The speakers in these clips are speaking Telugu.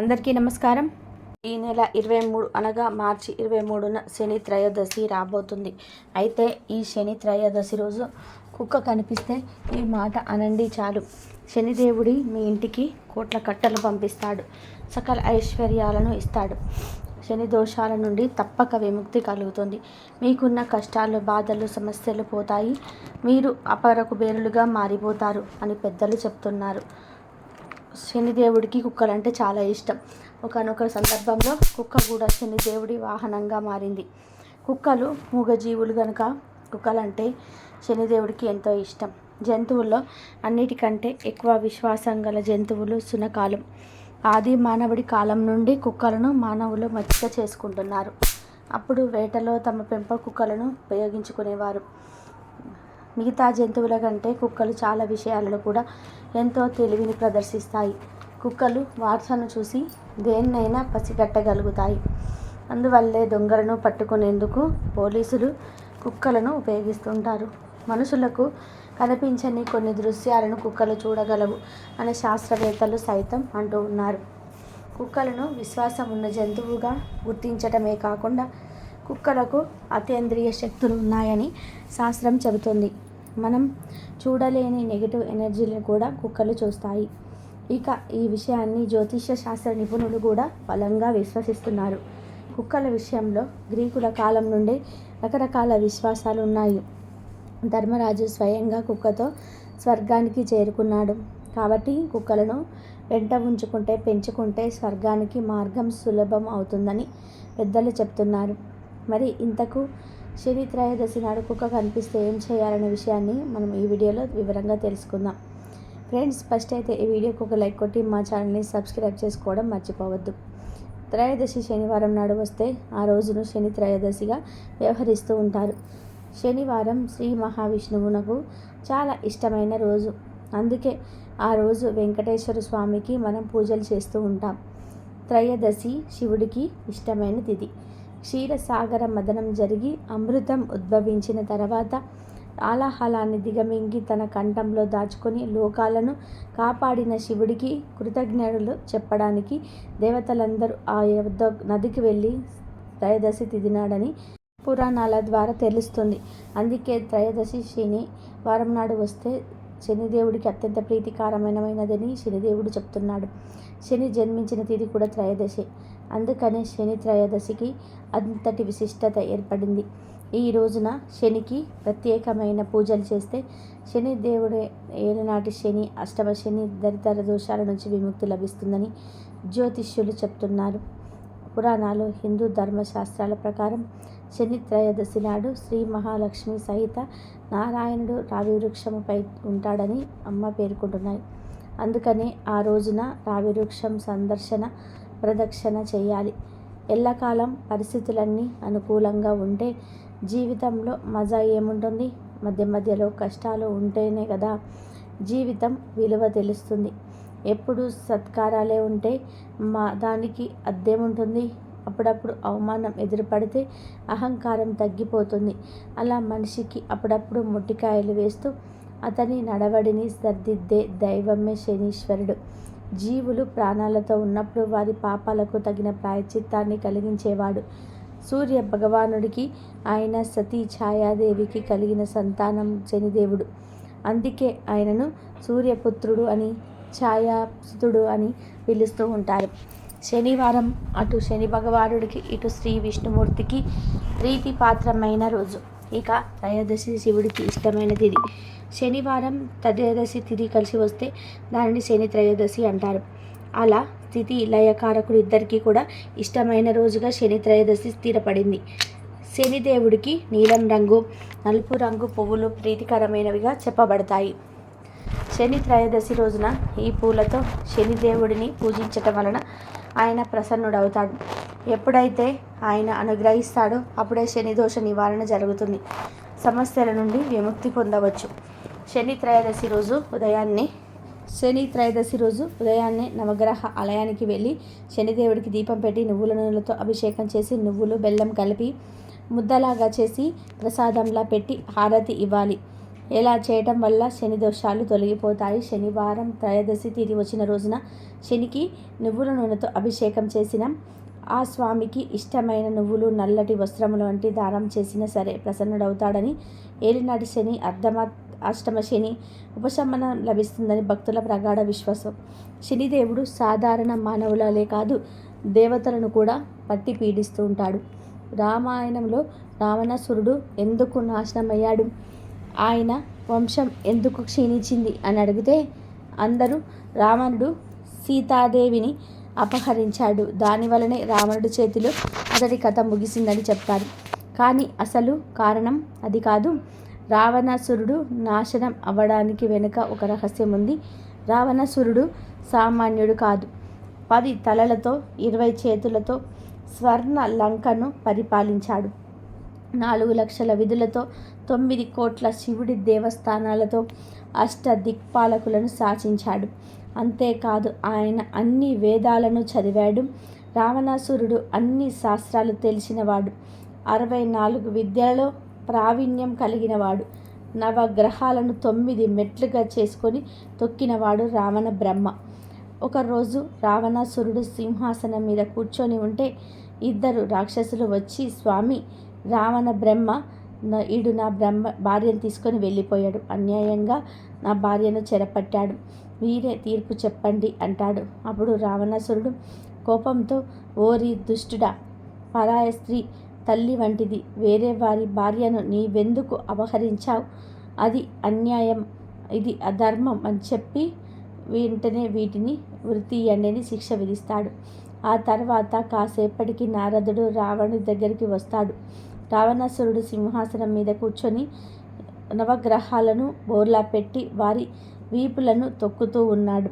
అందరికీ నమస్కారం. ఈ నెల ఇరవై మూడు అనగా మార్చి ఇరవై మూడున శని త్రయోదశి రాబోతుంది. అయితే ఈ శని త్రయోదశి రోజు కుక్క కనిపిస్తే ఈ మాట అనండి చాలు. శనిదేవుడి మీ ఇంటికి కోట్ల కట్టలు పంపిస్తాడు. సకల ఐశ్వర్యాలను ఇస్తాడు. శని దోషాల నుండి తప్పక విముక్తి కలుగుతుంది. మీకున్న కష్టాలు బాధలు సమస్యలు పోతాయి. మీరు అపరకు బేరులుగా మారిపోతారు అని పెద్దలు చెప్తున్నారు. శనిదేవుడికి కుక్కలంటే చాలా ఇష్టం. ఒకనొక సందర్భంలో కుక్క కూడా శనిదేవుడి వాహనంగా మారింది. కుక్కలు మూగజీవులు కనుక కుక్కలంటే శనిదేవుడికి ఎంతో ఇష్టం. జంతువుల్లో అన్నిటికంటే ఎక్కువ విశ్వాసం గల జంతువులు సునకాలు ఆది మానవుడి కాలం నుండి కుక్కలను మానవులు మచ్చిక చేసుకుంటున్నారు. అప్పుడు వేటలో తమ పెంప కుక్కలను ఉపయోగించుకునేవారు. మిగతా జంతువుల కంటే కుక్కలు చాలా విషయాలలో కూడా ఎంతో తెలివిని ప్రదర్శిస్తాయి. కుక్కలు వార్సను చూసి దేన్నైనా పసిగట్టగలుగుతాయి. అందువల్లే దొంగలను పట్టుకునేందుకు పోలీసులు కుక్కలను ఉపయోగిస్తుంటారు. మనుషులకు కనిపించని కొన్ని దృశ్యాలను కుక్కలు చూడగలవు అని శాస్త్రవేత్తలు సైతం అంటూ ఉన్నారు. కుక్కలను విశ్వాసం ఉన్న జంతువుగా గుర్తించటమే కాకుండా కుక్కలకు అతేంద్రియ శక్తులు ఉన్నాయని శాస్త్రం చెబుతుంది. మనం చూడలేని నెగిటివ్ ఎనర్జీలను కూడా కుక్కలు చూస్తాయి. ఇక ఈ విషయాన్ని జ్యోతిష్య శాస్త్ర నిపుణులు కూడా బలంగా విశ్వసిస్తున్నారు. కుక్కల విషయంలో గ్రీకుల కాలం నుండి రకరకాల విశ్వాసాలు ఉన్నాయి. ధర్మరాజు స్వయంగా కుక్కతో స్వర్గానికి చేరుకున్నాడు. కాబట్టి కుక్కలను వెంట ఉంచుకుంటే పెంచుకుంటే స్వర్గానికి మార్గం సులభం అవుతుందని పెద్దలు చెప్తున్నారు. మరి ఇంతకు శని త్రయోదశి నాడు కుక్క కనిపిస్తే ఏం చేయాలనే విషయాన్ని మనం ఈ వీడియోలో వివరంగా తెలుసుకుందాం. ఫ్రెండ్స్ ఫస్ట్ అయితే ఈ వీడియోకి ఒక లైక్ కొట్టి మా ఛానల్ని సబ్స్క్రైబ్ చేసుకోవడం మర్చిపోవద్దు. త్రయోదశి శనివారం నాడు వస్తే ఆ రోజును శని త్రయోదశిగా వ్యవహరిస్తూ ఉంటారు. శనివారం శ్రీ మహావిష్ణువునకు చాలా ఇష్టమైన రోజు. అందుకే ఆ రోజు వెంకటేశ్వర స్వామికి మనం పూజలు చేస్తూ ఉంటాం. త్రయోదశి శివుడికి ఇష్టమైన తిథి. క్షీరసాగర మదనం జరిగి అమృతం ఉద్భవించిన తర్వాత ఆలాహలాన్ని దిగమింగి తన కంఠంలో దాచుకొని లోకాలను కాపాడిన శివుడికి కృతజ్ఞతలు చెప్పడానికి దేవతలందరూ ఆ యొద్ద నదికి వెళ్ళి త్రయోదశి తిదినాడని పురాణాల ద్వారా తెలుస్తుంది. అందుకే త్రయోదశి శని వారం నాడు వస్తే శనిదేవుడికి అత్యంత ప్రీతికరమైనదని శనిదేవుడు చెప్తున్నాడు. శని జన్మించిన తిథి కూడా త్రయోదశి. అందుకనే శని త్రయోదశికి అంతటి విశిష్టత ఏర్పడింది. ఈ రోజున శనికి ప్రత్యేకమైన పూజలు చేస్తే శని దేవుడే ఏలనాటి శని అష్టమ శని దరిద్ర దోషాల నుంచి విముక్తి లభిస్తుందని జ్యోతిష్యులు చెప్తున్నారు. పురాణాలు హిందూ ధర్మశాస్త్రాల ప్రకారం శని త్రయోదశి నాడు శ్రీ మహాలక్ష్మి సహిత నారాయణుడు రావి వృక్షముపై ఉంటాడని అమ్మ పేర్కొంటున్నాయి. అందుకనే ఆ రోజున రావి వృక్షం సందర్శన ప్రదక్షిణ చేయాలి. ఎల్లకాలం పరిస్థితులన్నీ అనుకూలంగా ఉంటే జీవితంలో మజా ఏముంటుంది? మధ్య మధ్యలో కష్టాలు ఉంటేనే కదా జీవితం విలువ తెలుస్తుంది. ఎప్పుడు సత్కారాలే ఉంటే మా దానికి అద్దేముంటుంది? అప్పుడప్పుడు అవమానం ఎదురుపడితే అహంకారం తగ్గిపోతుంది. అలా మనిషికి అప్పుడప్పుడు మొట్టికాయలు వేస్తూ అతని నడవడిని సర్దిద్దే దైవమే శనీశ్వరుడు. జీవులు ప్రాణాలతో ఉన్నప్పుడు వారి పాపాలకు తగిన ప్రాయచిత్తాన్ని కలిగించేవాడు. సూర్య భగవానుడికి ఆయన సతీ ఛాయాదేవికి కలిగిన సంతానం శనిదేవుడు. అందుకే ఆయనను సూర్యపుత్రుడు అని ఛాయాసుతుడు అని పిలుస్తూ ఉంటారు. శనివారం అటు శని భగవానుడికి ఇటు శ్రీ విష్ణుమూర్తికి ప్రీతిపాత్రమైన రోజు. ఇక త్రయోదశి శివుడికి ఇష్టమైన తిథి శనివారం త్రయోదశి తిథి కలిసి వస్తే దానిని శని త్రయోదశి అంటారు. అలా స్థితి లయకారకుడు ఇద్దరికీ కూడా ఇష్టమైన రోజుగా శని త్రయోదశి స్థిరపడింది. శనిదేవుడికి నీలం రంగు నలుపు రంగు పువ్వులు ప్రీతికరమైనవిగా చెప్పబడతాయి. శని త్రయోదశి రోజున ఈ పూలతో శనిదేవుడిని పూజించటం వలన ఆయన ప్రసన్నుడవుతాడు. ఎప్పుడైతే ఆయన అనుగ్రహిస్తాడో అప్పుడే శని దోష నివారణ జరుగుతుంది. సమస్యల నుండి విముక్తి పొందవచ్చు. శని త్రయోదశి రోజు ఉదయాన్నే శని త్రయోదశి రోజు ఉదయాన్నే నవగ్రహ ఆలయానికి వెళ్ళి శనిదేవుడికి దీపం పెట్టి నువ్వుల నూనెలతో అభిషేకం చేసి నువ్వులు బెల్లం కలిపి ముద్దలాగా చేసి ప్రసాదంలా పెట్టి హారతి ఇవ్వాలి. ఇలా చేయటం వల్ల శని దోషాలు తొలగిపోతాయి? శనివారం త్రయోదశి తిథి వచ్చిన రోజున శనికి నువ్వుల నూనెతో అభిషేకం చేసిన ఆ స్వామికి ఇష్టమైన నువ్వులు నల్లటి వస్త్రములు వంటి దానం చేసినా సరే ప్రసన్నుడవుతాడని ఏలినాటి శని అర్ధమ అష్టమ శని ఉపశమనం లభిస్తుందని భక్తుల ప్రగాఢ విశ్వాసం. శనిదేవుడు సాధారణ మానవులలే కాదు దేవతలను కూడా పట్టి పీడిస్తూ ఉంటాడు. రామాయణంలో రావణాసురుడు ఎందుకు నాశనమయ్యాడు? ఆయన వంశం ఎందుకు క్షీణించింది? అని అడిగితే అందరూ రావణుడు సీతాదేవిని అపహరించాడు. దానివలనే రావణుడి చేతిలో అతడి కథ ముగిసిందని చెప్తారు. కానీ అసలు కారణం అది కాదు. రావణాసురుడు నాశనం అవ్వడానికి వెనుక ఒక రహస్యం ఉంది. రావణాసురుడు సామాన్యుడు కాదు. పది తలలతో ఇరవై చేతులతో స్వర్ణ లంకను పరిపాలించాడు. నాలుగు లక్షల విధులతో తొమ్మిది కోట్ల శివుడి దేవస్థానాలతో అష్ట దిక్పాలకులను శాసించాడు. అంతేకాదు ఆయన అన్ని వేదాలను చదివాడు. రావణాసురుడు అన్ని శాస్త్రాలు తెలిసినవాడు. అరవై నాలుగు విద్యలలో ప్రావీణ్యం కలిగినవాడు. నవగ్రహాలను తొమ్మిది మెట్లుగా చేసుకొని తొక్కినవాడు రావణ బ్రహ్మ. ఒకరోజు రావణాసురుడు సింహాసనం మీద కూర్చొని ఉంటే ఇద్దరు రాక్షసులు వచ్చి స్వామి రావణ బ్రహ్మ ఈడు నా బ్రహ్మ భార్యను తీసుకొని వెళ్ళిపోయాడు. అన్యాయంగా నా భార్యను చెరపట్టాడు. మీరే తీర్పు చెప్పండి అంటాడు. అప్పుడు రావణాసురుడు కోపంతో ఓరి దుష్టుడా పరాయ స్త్రీ తల్లి వంటిది. వేరే వారి భార్యను నీవెందుకు అపహరించావు అది అన్యాయం. ఇది అధర్మం అని చెప్పి వెంటనే వీటిని వృత్తి అనేది శిక్ష విధిస్తాడు. ఆ తర్వాత కాసేపటికి నారదుడు రావణుడి దగ్గరికి వస్తాడు. రావణాసురుడు సింహాసనం మీద కూర్చొని నవగ్రహాలను బోర్లా పెట్టి వారి వీపులను తొక్కుతూ ఉన్నాడు.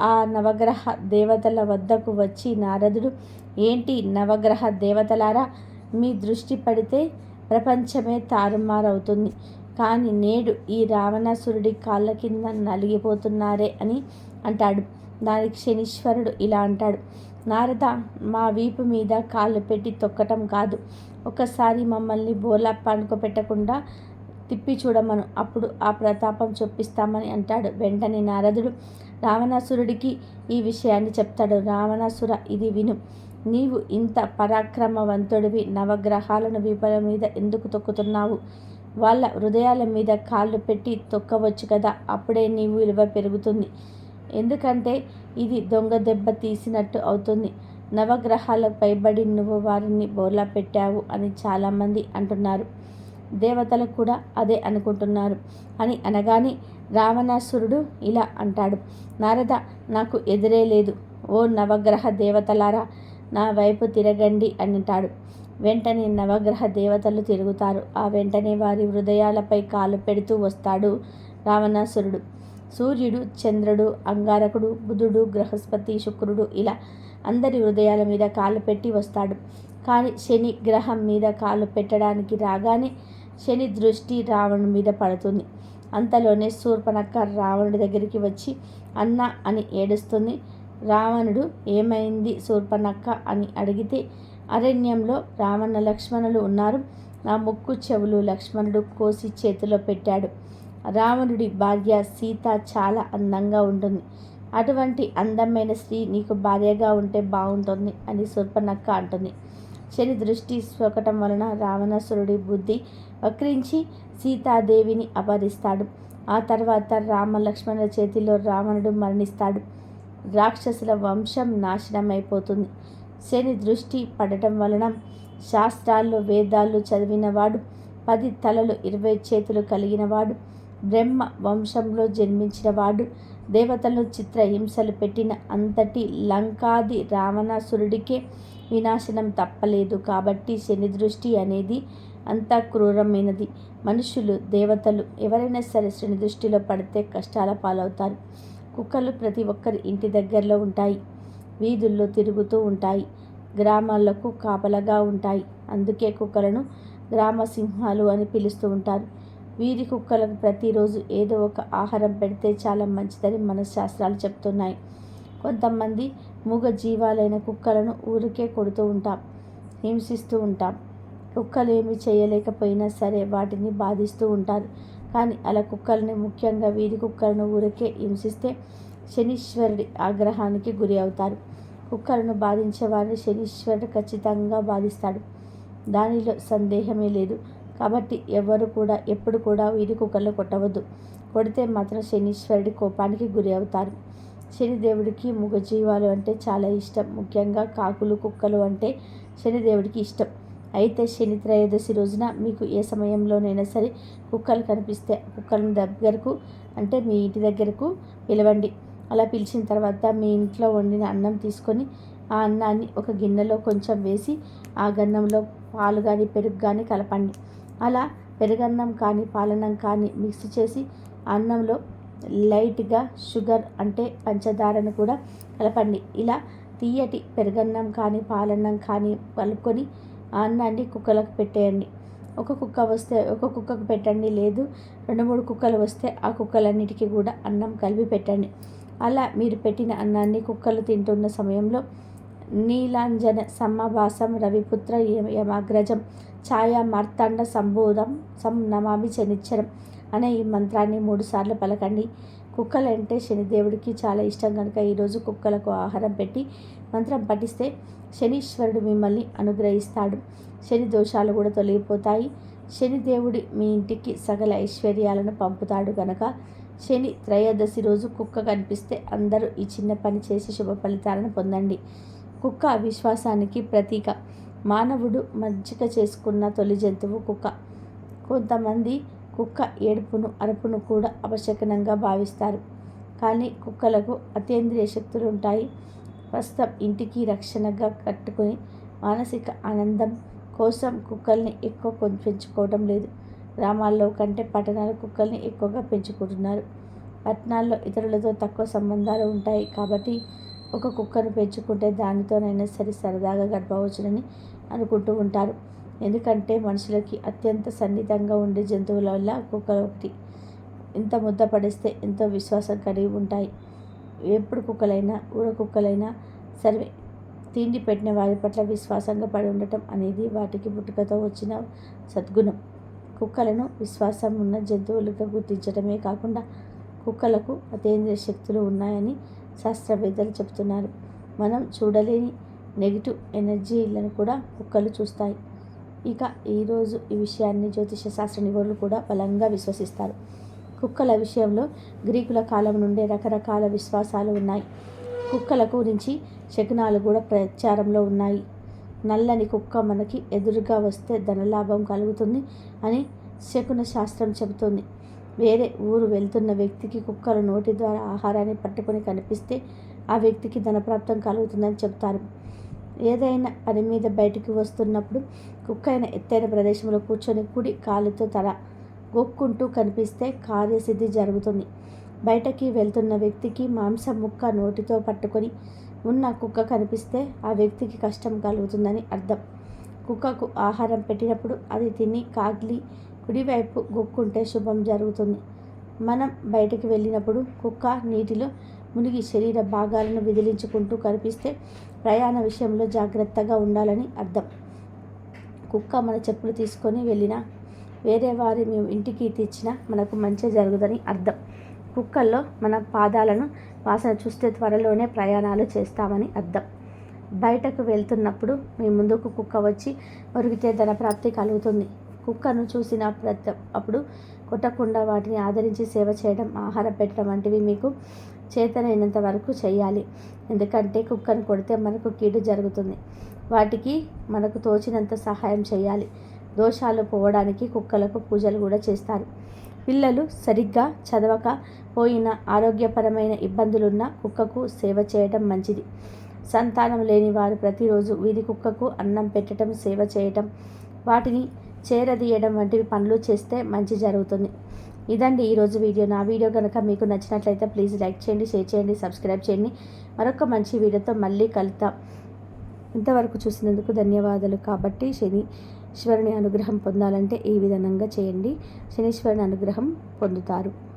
ఆ నవగ్రహ దేవతల వద్దకు వచ్చి నారదుడు ఏంటి నవగ్రహ దేవతలారా? మీ దృష్టి పడితే ప్రపంచమే తారుమారవుతుంది. కానీ నేడు ఈ రావణాసురుడి కాళ్ళ కింద నలిగిపోతున్నారే అని అంటాడు. దానికి శనీశ్వరుడు ఇలా అంటాడు నారద మా వీపు మీద కాళ్ళు పెట్టి తొక్కటం కాదు. ఒకసారి మమ్మల్ని బోలా పనుకోపెట్టకుండా తిప్పి చూడమను. అప్పుడు ఆ ప్రతాపం చొప్పిస్తామని అంటాడు. వెంటనే నారదుడు రావణాసురుడికి ఈ విషయాన్ని చెప్తాడు. రావణాసుర ఇది విను. నీవు ఇంత పరాక్రమవంతుడివి. నవగ్రహాలను వీపుల మీద ఎందుకు తొక్కుతున్నావు? వాళ్ళ హృదయాల మీద కాళ్ళు పెట్టి తొక్కవచ్చు కదా. అప్పుడే నీవు విలువ పెరుగుతుంది. ఎందుకంటే ఇది దొంగ దెబ్బ తీసినట్టు అవుతుంది. నవగ్రహాలకు పైబడి నువ్వు వారిని బోర్లా పెట్టావు అని చాలామంది అంటున్నారు. దేవతలు కూడా అదే అనుకుంటున్నారు అని అనగానే రావణాసురుడు ఇలా అంటాడు. నారద నాకు ఎదురే లేదు. ఓ నవగ్రహ దేవతలారా నా వైపు తిరగండి అంటాడు వెంటనే నవగ్రహ దేవతలు తిరుగుతారు. ఆ వెంటనే వారి హృదయాలపై కాలు పెడుతూ వస్తాడు రావణాసురుడు. సూర్యుడు చంద్రుడు అంగారకుడు బుధుడు బృహస్పతి శుక్రుడు ఇలా అందరి హృదయాల మీద కాలు పెట్టి వస్తాడు. కానీ శని గ్రహం మీద కాలు పెట్టడానికి రాగానే శని దృష్టి రావణుడి మీద పడుతుంది. అంతలోనే శూర్పణక్క రావణుడి దగ్గరికి వచ్చి అన్న అని ఏడుస్తుంది. రావణుడు ఏమైంది శూర్పణక్క అని అడిగితే అరణ్యంలో రావణ లక్ష్మణులు ఉన్నారు. నా ముక్కు చెవులు లక్ష్మణుడు కోసి చేతిలో పెట్టాడు. రావణుడి భార్య సీత చాలా అందంగా ఉంటుంది. అటువంటి అందమైన స్త్రీ నీకు భార్యగా ఉంటే బాగుంటుంది అని శూర్పణక్క అంటుంది. శని దృష్టి సోకటం వలన రావణాసురుడి బుద్ధి వక్రించి సీతాదేవిని అపహరిస్తాడు. ఆ తర్వాత రామ లక్ష్మణుల చేతిలో రావణుడు మరణిస్తాడు. రాక్షసుల వంశం నాశనమైపోతుంది. శని దృష్టి పడటం వలన శాస్త్రాల్లో వేదాలు చదివినవాడు పది తలలు ఇరవై చేతులు కలిగినవాడు బ్రహ్మ వంశంలో జన్మించినవాడు. దేవతలను చిత్రహింసలు పెట్టిన అంతటి లంకాది రావణాసురుడికే వినాశనం తప్పలేదు. కాబట్టి శని దృష్టి అనేది అంత క్రూరమైనది. మనుషులు దేవతలు ఎవరైనా సరే శని దృష్టిలో పడితే కష్టాల పాలవుతారు. కుక్కలు ప్రతి ఒక్కరి ఇంటి దగ్గరలో ఉంటాయి. వీధుల్లో తిరుగుతూ ఉంటాయి. గ్రామాలకు కాపలగా ఉంటాయి. అందుకే కుక్కలను గ్రామ సింహాలు అని పిలుస్తూ ఉంటారు. వీరి కుక్కలకు ప్రతిరోజు ఏదో ఒక ఆహారం పెడితే చాలా మంచిదని మన శాస్త్రాలు చెప్తున్నాయి. కొంతమంది మూగ జీవాలైన కుక్కలను ఊరికే కొడుతూ ఉంటాం హింసిస్తూ ఉంటాం. కుక్కలు ఏమి చేయలేకపోయినా సరే వాటిని బాధిస్తూ ఉంటారు. కానీ అలా కుక్కల్ని ముఖ్యంగా వీధి కుక్కలను ఊరికే హింసిస్తే శనీశ్వరుడి ఆగ్రహానికి గురి అవుతారు. కుక్కలను బాధించే వారిని శనీశ్వరుడు ఖచ్చితంగా బాధిస్తాడు. దానిలో సందేహమే లేదు. కాబట్టి ఎవరు కూడా ఎప్పుడు కూడా వీధి కుక్కలను కొట్టవద్దు. కొడితే మాత్రం శనీశ్వరుడి కోపానికి గురి అవుతారు. శనిదేవుడికి మూగజీవాలు అంటే చాలా ఇష్టం. ముఖ్యంగా కాకులు కుక్కలు అంటే శనిదేవుడికి ఇష్టం. అయితే శని త్రయోదశి రోజున మీకు ఏ సమయంలోనైనా సరే కుక్కలు కనిపిస్తే కుక్కలను దగ్గరకు అంటే మీ ఇంటి దగ్గరకు పిలవండి. అలా పిలిచిన తర్వాత మీ ఇంట్లో వండిన అన్నం తీసుకొని ఆ అన్నాన్ని ఒక గిన్నెలో కొంచెం వేసి ఆ గన్నంలో పాలు కానీ పెరుగు కానీ కలపండి. అలా పెరుగన్నం కానీ పాలన్నం కానీ మిక్స్ చేసి అన్నంలో లైట్గా షుగర్ అంటే పంచదారను కూడా కలపండి. ఇలా తీయటి పెరుగన్నం కానీ పాలన్నం కానీ కలుపుకొని ఆ అన్నాన్ని కుక్కలకు పెట్టేయండి. ఒక కుక్క వస్తే ఒక కుక్కకు పెట్టండి లేదు రెండు మూడు కుక్కలు వస్తే ఆ కుక్కలన్నిటికీ కూడా అన్నం కలిపి పెట్టండి. అలా మీరు పెట్టిన అన్నాన్ని కుక్కలు తింటున్న సమయంలో నీలాంజన సమ్మభాసం రవిపుత్ర యమాగ్రజం ఛాయా మార్తాండ సంబోధం సం నమామి శనిచ్చరం అనే ఈ మంత్రాన్ని మూడుసార్లు పలకండి. కుక్కలంటే శనిదేవుడికి చాలా ఇష్టం కనుక ఈరోజు కుక్కలకు ఆహారం పెట్టి మంత్రం పఠిస్తే శనీశ్వరుడు మిమ్మల్ని అనుగ్రహిస్తాడు. శని దోషాలు కూడా తొలగిపోతాయి. శనిదేవుడి మీ ఇంటికి సకల ఐశ్వర్యాలను పంపుతాడు కనుక శని త్రయోదశి రోజు కుక్క కనిపిస్తే అందరూ ఈ చిన్న పని చేసి శుభ ఫలితాలను పొందండి. కుక్క విశ్వాసానికి ప్రతీక. మానవుడు మజ్జిగ చేసుకున్న తొలి జంతువు కుక్క. కొంతమంది కుక్క ఏడుపును అరుపును కూడా అవశకనంగా భావిస్తారు. కానీ కుక్కలకు అతీంద్రియ శక్తులు ఉంటాయి ప్రస్తుతం ఇంటికి రక్షణగా కట్టుకుని మానసిక ఆనందం కోసం కుక్కల్ని ఎక్కువ పెంచుకోవడం లేదు. గ్రామాల్లో కంటే పట్టణాల కుక్కల్ని ఎక్కువగా పెంచుకుంటున్నారు. పట్టణాల్లో ఇతరులతో తక్కువ సంబంధాలు ఉంటాయి కాబట్టి ఒక కుక్కను పెంచుకుంటే దానితోనైనా సరే సరదాగా గడపవచ్చునని అనుకుంటూ ఉంటారు. ఎందుకంటే మనుషులకి అత్యంత సన్నిహితంగా ఉండే జంతువుల వల్ల కుక్కలు ఒకటి. ఇంత ముద్ద పడిస్తే ఎంతో విశ్వాసం కలిగి ఉంటాయి. ఎప్పుడు కుక్కలైనా ఊర కుక్కలైనా సరే తిండి పెట్టిన వారి పట్ల విశ్వాసంగా పడి ఉండటం అనేది వాటికి పుట్టుకతో వచ్చిన సద్గుణం. కుక్కలను విశ్వాసం ఉన్న జంతువులుగా గుర్తించడమే కాకుండా కుక్కలకు అతీంద్రియ శక్తులు ఉన్నాయని శాస్త్రవేత్తలు చెబుతున్నారు. మనం చూడలేని నెగిటివ్ ఎనర్జీలను కూడా కుక్కలు చూస్తాయి. ఇక ఈరోజు ఈ విషయాన్ని జ్యోతిష శాస్త్ర నిపుణులు కూడా బలంగా విశ్వసిస్తారు. కుక్కల విషయంలో గ్రీకుల కాలం నుండే రకరకాల విశ్వాసాలు ఉన్నాయి. కుక్కల గురించి శకునాలు కూడా ప్రచారంలో ఉన్నాయి. నల్లని కుక్క మనకి ఎదురుగా వస్తే ధనలాభం కలుగుతుంది అని శకున శాస్త్రం చెబుతుంది. వేరే ఊరు వెళ్తున్న వ్యక్తికి కుక్కలు నోటి ద్వారా ఆహారాన్ని పట్టుకొని కనిపిస్తే ఆ వ్యక్తికి ధనప్రాప్తం కలుగుతుందని చెప్తారు ఏదైనా పని మీద బయటికి వస్తున్నప్పుడు కుక్క అయిన ఎత్తైన ప్రదేశంలో కూర్చొని కుడి కాలుతో తల గొక్కుంటూ కనిపిస్తే కార్యసిద్ధి జరుగుతుంది. బయటకి వెళ్తున్న వ్యక్తికి మాంసం ముక్క నోటితో పట్టుకొని ఉన్న కుక్క కనిపిస్తే ఆ వ్యక్తికి కష్టం కలుగుతుందని అర్థం. కుక్కకు ఆహారం పెట్టినప్పుడు అది తిని కాగ్లి కుడివైపు గొక్కుంటే శుభం జరుగుతుంది. మనం బయటకు వెళ్ళినప్పుడు కుక్క నీటిలో మునిగి శరీర భాగాలను విదిలించుకుంటూ కనిపిస్తే ప్రయాణ విషయంలో జాగ్రత్తగా ఉండాలని అర్థం. కుక్క మన చెప్పులు తీసుకొని వెళ్ళినా వేరే వారి మేము ఇంటికి తెచ్చినా మనకు మంచి జరుగుదని అర్థం. కుక్కల్లో మన పాదాలను వాసన చూస్తే త్వరలోనే ప్రయాణాలు చేస్తామని అర్థం. బయటకు వెళ్తున్నప్పుడు మీ ముందుకు కుక్క వచ్చి ఒరిగితే ధనప్రాప్తి కలుగుతుంది. కుక్కను చూసిన ప్రతి అప్పుడు కొట్టకుండా వాటిని ఆదరించి సేవ చేయడం ఆహారం పెట్టడం వంటివి మీకు చేతనైనంత వరకు చేయాలి. ఎందుకంటే కుక్కను కొడితే మనకు కీడు జరుగుతుంది. వాటికి మనకు తోచినంత సహాయం చేయాలి. దోషాలు పోవడానికి కుక్కలకు పూజలు కూడా చేస్తారు. పిల్లలు సరిగ్గా చదవక పోయిన ఆరోగ్యపరమైన ఇబ్బందులున్న కుక్కకు సేవ చేయటం మంచిది. సంతానం లేని వారు ప్రతిరోజు వీధి కుక్కకు అన్నం పెట్టడం సేవ చేయటం వాటిని చేరదీయడం వంటివి పనులు చేస్తే మంచి జరుగుతుంది. ఇదండి ఈరోజు వీడియో. నా వీడియో కనుక మీకు నచ్చినట్లయితే ప్లీజ్ లైక్ చేయండి షేర్ చేయండి సబ్స్క్రైబ్ చేయండి. మరొక మంచి వీడియోతో మళ్ళీ కలుద్దాం. ఇంతవరకు చూసినందుకు ధన్యవాదాలు. కాబట్టి శనిశ్వరుని అనుగ్రహం పొందాలంటే ఈ విధంగా చేయండి. శనీశ్వరుని అనుగ్రహం పొందుతారు.